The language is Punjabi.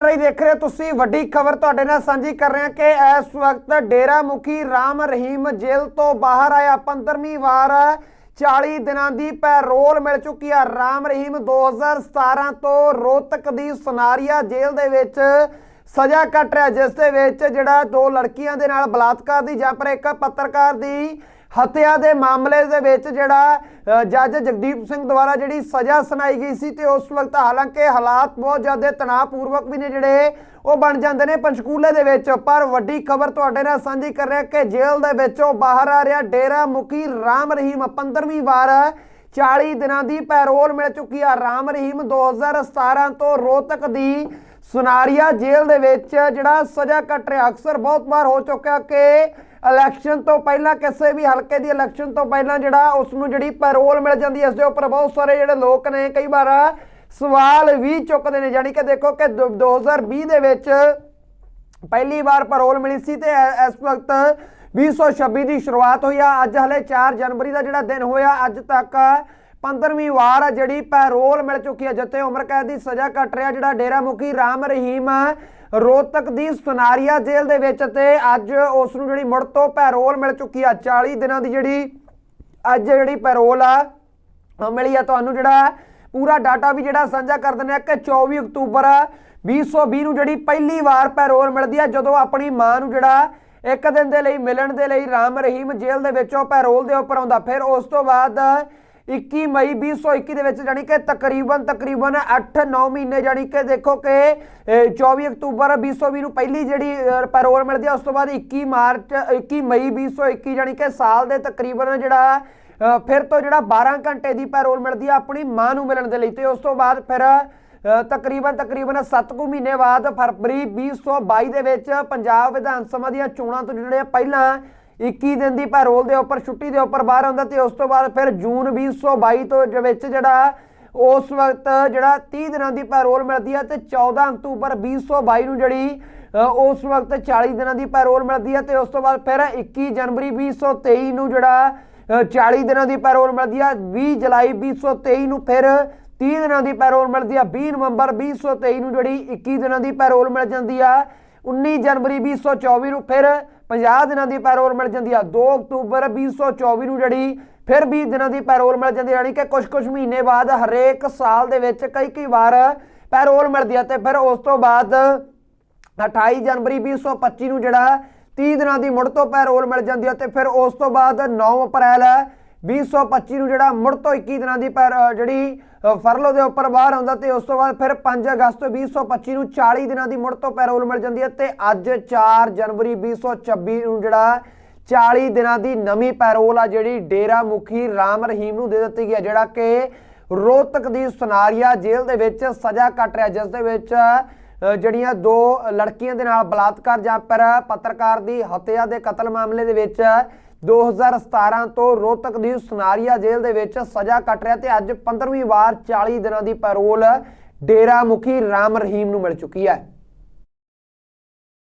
ਰਹੀ ਦੇਖ ਰਹੇ ਹੋ ਤੁਸੀਂ, ਵੱਡੀ ਖਬਰ ਤੁਹਾਡੇ ਨਾਲ ਸਾਂਝੀ ਕਰ ਰਹੇ ਹਾਂ ਕਿ ਇਸ ਵਕਤ ਡੇਰਾ ਮੁਖੀ ਰਾਮ ਰਹੀਮ ਜੇਲ੍ਹ ਤੋਂ ਬਾਹਰ ਆਇਆ। 15ਵੀਂ ਵਾਰ 40 ਦਿਨਾਂ ਦੀ ਪੈਰੋਲ ਮਿਲ ਚੁੱਕੀ ਆ। ਰਾਮ ਰਹੀਮ 2017 ਤੋਂ ਰੋਤਕ ਦੀ ਸਨਾਰੀਆ ਜੇਲ੍ਹ ਦੇ ਵਿੱਚ ਸਜ਼ਾ ਕੱਟ ਰਿਹਾ। ਜਿਸ ਦੇ ਵਿੱਚ ਜਿਹੜਾ ਦੋ ਲੜਕੀਆਂ ਦੇ ਨਾਲ ਬਲਾਤਕਾਰ ਦੀ ਜਾਂ ਪਰ ਇੱਕ ਪੱਤਰਕਾਰ ਦੀ ਹੱਤਿਆ ਦੇ ਮਾਮਲੇ ਦੇ ਵਿੱਚ ਜਿਹੜਾ ਜੱਜ ਜਗਦੀਪ ਸਿੰਘ ਦੁਆਰਾ ਜਿਹੜੀ ਸਜ਼ਾ ਸੁਣਾਈ ਗਈ ਸੀ ਤੇ ਉਸ ਵਕਤ ਹਾਲਾਂਕਿ ਹਾਲਾਤ ਬਹੁਤ ਜ਼ਿਆਦਾ ਤਣਾਅਪੂਰਵਕ ਵੀ ਨੇ ਜਿਹੜੇ, ਉਹ ਬਣ ਜਾਂਦੇ ਨੇ ਪੰਚਕੂਲੇ ਦੇ ਵਿੱਚ। ਪਰ ਵੱਡੀ ਖਬਰ ਤੁਹਾਡੇ ਨਾਲ ਸਾਂਝੀ ਕਰ ਰਿਹਾ ਕਿ ਜੇਲ੍ਹ ਦੇ ਵਿੱਚੋਂ ਬਾਹਰ ਆ ਰਿਹਾ ਡੇਰਾ ਮੁਖੀ ਰਾਮ ਰਹੀਮ 15ਵੀਂ ਵਾਰ 40 ਦਿਨਾਂ ਦੀ ਪੈਰੋਲ ਮਿਲ ਚੁੱਕੀ ਆ। ਰਾਮ ਰਹੀਮ 2017 ਤੋਂ ਰੋਹਤਕ ਦੀ ਸੁਨਾਰੀਆ ਜੇਲ੍ਹ ਦੇ ਵਿੱਚ ਜਿਹੜਾ ਸਜ਼ਾ ਕੱਟ ਰਿਹਾ। ਅਕਸਰ ਬਹੁਤ ਵਾਰ ਹੋ ਚੁੱਕਿਆ ਕਿ ਇਲੈਕਸ਼ਨ ਤੋਂ ਪਹਿਲਾਂ ਕਿਸੇ ਵੀ ਹਲਕੇ ਦੀ ਇਲੈਕਸ਼ਨ ਤੋਂ ਪਹਿਲਾਂ ਜਿਹੜਾ ਉਸ ਨੂੰ ਜਿਹੜੀ ਪੈਰੋਲ ਮਿਲ ਜਾਂਦੀ ਹੈ, ਇਸ ਦੇ ਉੱਪਰ ਬਹੁਤ ਸਾਰੇ ਜਿਹੜੇ ਲੋਕ ਨੇ, ਕਈ ਵਾਰ ਸਵਾਲ ਵੀ ਚੁੱਕਦੇ ਨੇ। ਯਾਨੀ ਕਿ ਦੇਖੋ ਕਿ ਦੋ- 2020 ਦੇ ਵਿੱਚ ਪਹਿਲੀ ਵਾਰ ਪੈਰੋਲ ਮਿਲੀ ਸੀ ਤੇ ਇਸ ਵਕਤ 2026 ਦੀ ਸ਼ੁਰੂਆਤ ਹੋਈ ਆ। ਅੱਜ ਹਲੇ 4 ਜਨਵਰੀ ਦਾ ਜਿਹੜਾ ਦਿਨ ਹੋਇਆ, ਅੱਜ ਤੱਕ 15ਵੀਂ ਵਾਰ ਆ ਜਿਹੜੀ ਪੈਰੋਲ ਮਿਲ ਚੁੱਕੀ ਹੈ, ਜਿੱਥੇ ਉਮਰ ਕੈਦ ਦੀ ਸਜ਼ਾ ਕੱਟ ਰਿਹਾ, ਜਿਹੜਾ ਡੇਰਾ ਮੁਖੀ ਰਾਮ ਰਹੀਮ ਰੋਹਤਕ ਦੀ ਸੁਨਾਰੀਆ ਜੇਲ੍ਹ ਦੇ ਵਿੱਚ ਤੇ ਅੱਜ ਉਸ ਨੂੰ ਜਿਹੜੀ ਮੁੜ ਤੋਂ ਪੈਰੋਲ ਮਿਲ ਚੁੱਕੀ ਆ 40 ਦਿਨਾਂ ਦੀ ਜਿਹੜੀ ਅੱਜ ਜਿਹੜੀ ਪੈਰੋਲ ਆ, ਉਹ ਮਿਲੀ ਆ ਤੁਹਾਨੂੰ ਜਿਹੜਾ ਪੂਰਾ ਡਾਟਾ ਵੀ ਜਿਹੜਾ ਸਾਂਝਾ ਕਰ ਦਿੰਦੇ ਆ ਕਿ 24 ਅਕਤੂਬਰ 2020 ਨੂੰ ਜਿਹੜੀ ਪਹਿਲੀ ਵਾਰ ਪੈਰੋਲ ਮਿਲਦੀ ਆ ਜਦੋਂ ਆਪਣੀ ਮਾਂ ਨੂੰ ਜਿਹੜਾ ਇੱਕ ਦਿਨ ਦੇ ਲਈ ਮਿਲਣ ਦੇ ਲਈ ਰਾਮ ਰਹੀਮ ਜੇਲ੍ਹ ਦੇ ਵਿੱਚੋਂ ਪੈਰੋਲ ਦੇ ਉੱਪਰ ਆਉਂਦਾ। ਫਿਰ ਉਸ ਤੋਂ ਬਾਅਦ 21 ਮਈ 2021 ਦੇ ਵਿੱਚ ਜਾਨੀ ਕਿ ਤਕਰੀਬਨ ਤਕਰੀਬਨ 8-9 ਮਹੀਨੇ ਜਾਨੀ ਕਿ ਦੇਖੋ ਕਿ ਅਹ, 24 ਅਕਤੂਬਰ 2020 ਨੂੰ ਪਹਿਲੀ ਜਿਹੜੀ ਪੈਰੋਲ ਮਿਲਦੀ ਹੈ ਉਸ ਤੋਂ ਬਾਅਦ 21 ਮਾਰਚ 21 ਮਈ 2021 ਜਾਨੀ ਕਿ ਸਾਲ ਦੇ ਤਕਰੀਬਨ ਜਿਹੜਾ ਫਿਰ ਤੋਂ ਜਿਹੜਾ 12 ਘੰਟੇ ਦੀ ਪੈਰੋਲ ਮਿਲਦੀ ਹੈ ਆਪਣੀ ਮਾਂ ਨੂੰ ਮਿਲਣ ਦੇ ਲਈ ਤੇ ਉਸ ਤੋਂ ਬਾਅਦ ਫਿਰ ਤਕਰੀਬਨ ਤਕਰੀਬਨ 7 ਕੁ ਮਹੀਨੇ ਬਾਅਦ ਫਰਵਰੀ 2022 ਦੇ ਵਿੱਚ ਪੰਜਾਬ ਵਿਧਾਨ ਸਭਾ ਦੀਆਂ ਚੋਣਾਂ ਤੋਂ ਜਿਹੜੇ ਪਹਿਲਾਂ 21 ਦਿਨ ਦੀ ਪੈਰੋਲ ਦੇ ਉੱਪਰ ਛੁੱਟੀ ਦੇ ਉੱਪਰ ਬਾਹਰ ਆਉਂਦਾ ਤੇ ਉਸ ਤੋਂ ਬਾਅਦ ਫਿਰ ਜੂਨ 2022 ਤੋਂ ਵਿੱਚ ਜਿਹੜਾ ਉਸ ਵਕਤ ਜਿਹੜਾ 30 ਦਿਨਾਂ ਦੀ ਪੈਰੋਲ ਮਿਲਦੀ ਹੈ ਤੇ 14 ਅਕਤੂਬਰ 2022 ਨੂੰ ਜਿਹੜੀ ਉਸ ਵਕਤ 40 ਦਿਨਾਂ ਦੀ ਪੈਰੋਲ ਮਿਲਦੀ ਹੈ ਤੇ ਉਸ ਤੋਂ ਬਾਅਦ ਫਿਰ 21 ਜਨਵਰੀ 2023 ਨੂੰ ਜਿਹੜਾ ਅ, 40 ਦਿਨਾਂ ਦੀ ਪੈਰੋਲ ਮਿਲਦੀ ਆ 20 ਜੁਲਾਈ 2023 ਨੂੰ ਫਿਰ 30 ਦਿਨਾਂ ਦੀ ਪੈਰੋਲ ਮਿਲਦੀ ਆ 20 ਨਵੰਬਰ 2023 ਨੂੰ ਜਿਹੜੀ 21 ਦਿਨਾਂ ਦੀ ਪੈਰੋਲ ਮਿਲ ਜਾਂਦੀ ਆ 19 ਜਨਵਰੀ 2024 ਨੂੰ ਫਿਰ 50 ਦਿਨਾਂ ਦੀ ਪੈਰੋਲ ਮਿਲ ਜਾਂਦੀ ਆ। 2 ਅਕਤੂਬਰ 2024 ਨੂੰ ਜਿਹੜੀ ਫਿਰ 20 ਦਿਨਾਂ ਦੀ ਪੈਰੋਲ ਮਿਲ ਜਾਂਦੀ ਯਾਨੀ ਕਿ ਕੁਝ ਕੁਝ ਮਹੀਨੇ ਬਾਅਦ ਹਰੇਕ ਸਾਲ ਦੇ ਵਿੱਚ ਕਈ ਕਈ ਵਾਰ ਪੈਰੋਲ ਮਿਲਦੀ ਆ ਤੇ ਫਿਰ ਉਸ ਤੋਂ ਬਾਅਦ 28 ਜਨਵਰੀ 2025 ਨੂੰ ਜਿਹੜਾ 30 ਦਿਨਾਂ ਦੀ ਮੁੜ ਤੋਂ ਪੈਰੋਲ ਮਿਲ ਜਾਂਦੀ ਹੈ ਤੇ ਫਿਰ ਉਸ ਤੋਂ ਬਾਅਦ 9 ਅਪ੍ਰੈਲ 2025 ਨੂੰ ਜਿਹੜਾ ਮੁੜ ਤੋਂ 21 ਦਿਨਾਂ ਦੀ ਪੈਰ ਜਿਹੜੀ ਫਰਲੋ ਦੇ ਉੱਪਰ ਬਾਹਰ ਆਉਂਦਾ ਤੇ ਉਸ ਤੋਂ ਬਾਅਦ ਫਿਰ 5 ਅਗਸਤ 2025 ਨੂੰ 40 ਦਿਨਾਂ ਦੀ ਮੁੜ ਤੋਂ ਪੈਰੋਲ ਮਿਲ ਜਾਂਦੀ ਹੈ ਤੇ ਅੱਜ 4 ਜਨਵਰੀ 2026 ਨੂੰ ਜਿਹੜਾ 40 ਦਿਨਾਂ ਦੀ ਨਵੀਂ ਪੈਰੋਲ ਆ ਜਿਹੜੀ ਡੇਰਾ ਮੁਖੀ ਰਾਮ ਰਹੀਮ ਨੂੰ ਦੇ ਦਿੱਤੀ ਗਈ ਹੈ, ਜਿਹੜਾ ਕਿ ਰੋਹਤਕ ਦੀ ਸੁਨਾਰੀਆ ਜੇਲ੍ਹ ਦੇ ਵਿੱਚ ਸਜ਼ਾ ਕੱਟ ਰਿਹਾ ਜਿਸ ਦੇ ਵਿੱਚ ਜਿਹੜੀਆਂ ਦੋ ਲੜਕੀਆਂ ਦੇ ਨਾਲ ਬਲਾਤਕਾਰ ਜਾਂ ਪਰ ਪੱਤਰਕਾਰ ਦੀ ਹੱਤਿਆ ਦੇ ਕਤਲ ਮਾਮਲੇ ਦੇ ਵਿੱਚ 2017 ਤੋਂ ਰੋਹਤਕ ਦੀ ਸੁਨਾਰੀਆ ਜੇਲ੍ਹ ਦੇ ਵਿੱਚ ਸਜ਼ਾ ਕੱਟ ਰਿਹਾ ਤੇ ਅੱਜ 15ਵੀਂ ਵਾਰ 40 ਦਿਨਾਂ ਦੀ ਪੈਰੋਲ ਡੇਰਾ ਮੁਖੀ ਰਾਮ ਰਹੀਮ ਨੂੰ ਮਿਲ ਚੁੱਕੀ ਹੈ।